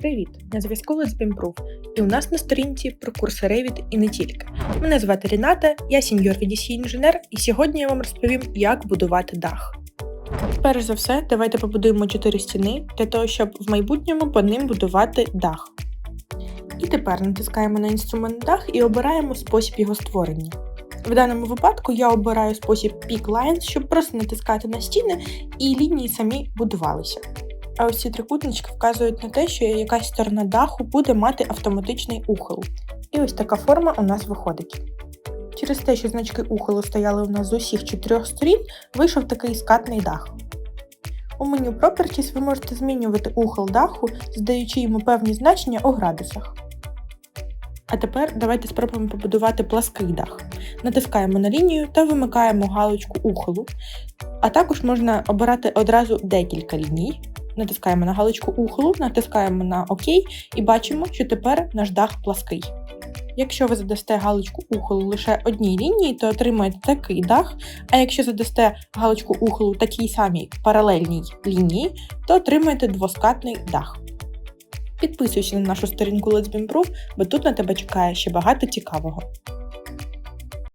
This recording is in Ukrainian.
Привіт! На зв'язку Be І у нас на сторінці про курси Revit і не тільки. Мене звати Ріната, я сеньор VDC інженер, і сьогодні я вам розповім, як будувати дах. Перш за все, давайте побудуємо 4 стіни для того, щоб в майбутньому по ним будувати дах. І тепер натискаємо на інструмент дах і обираємо спосіб його створення. В даному випадку я обираю спосіб Peak Lines, щоб просто натискати на стіни і лінії самі будувалися. А ось ці трикутнички вказують на те, що якась сторона даху буде мати автоматичний ухил. І ось така форма у нас виходить. Через те, що значки ухилу стояли у нас з усіх чотирьох сторін, вийшов такий скатний дах. У меню Properties ви можете змінювати ухил даху, задаючи йому певні значення у градусах. А тепер давайте спробуємо побудувати плаский дах. Натискаємо на лінію та вимикаємо галочку ухилу. А також можна обирати одразу декілька ліній. Натискаємо на галочку ухилу, натискаємо на ОК і бачимо, що тепер наш дах плаский. Якщо ви задасте галочку ухилу лише одній лінії, то отримаєте такий дах, а якщо задасте галочку ухилу такій самій паралельній лінії, то отримаєте двоскатний дах. Підписуйся на нашу сторінку Let's Be Improve, бо тут на тебе чекає ще багато цікавого.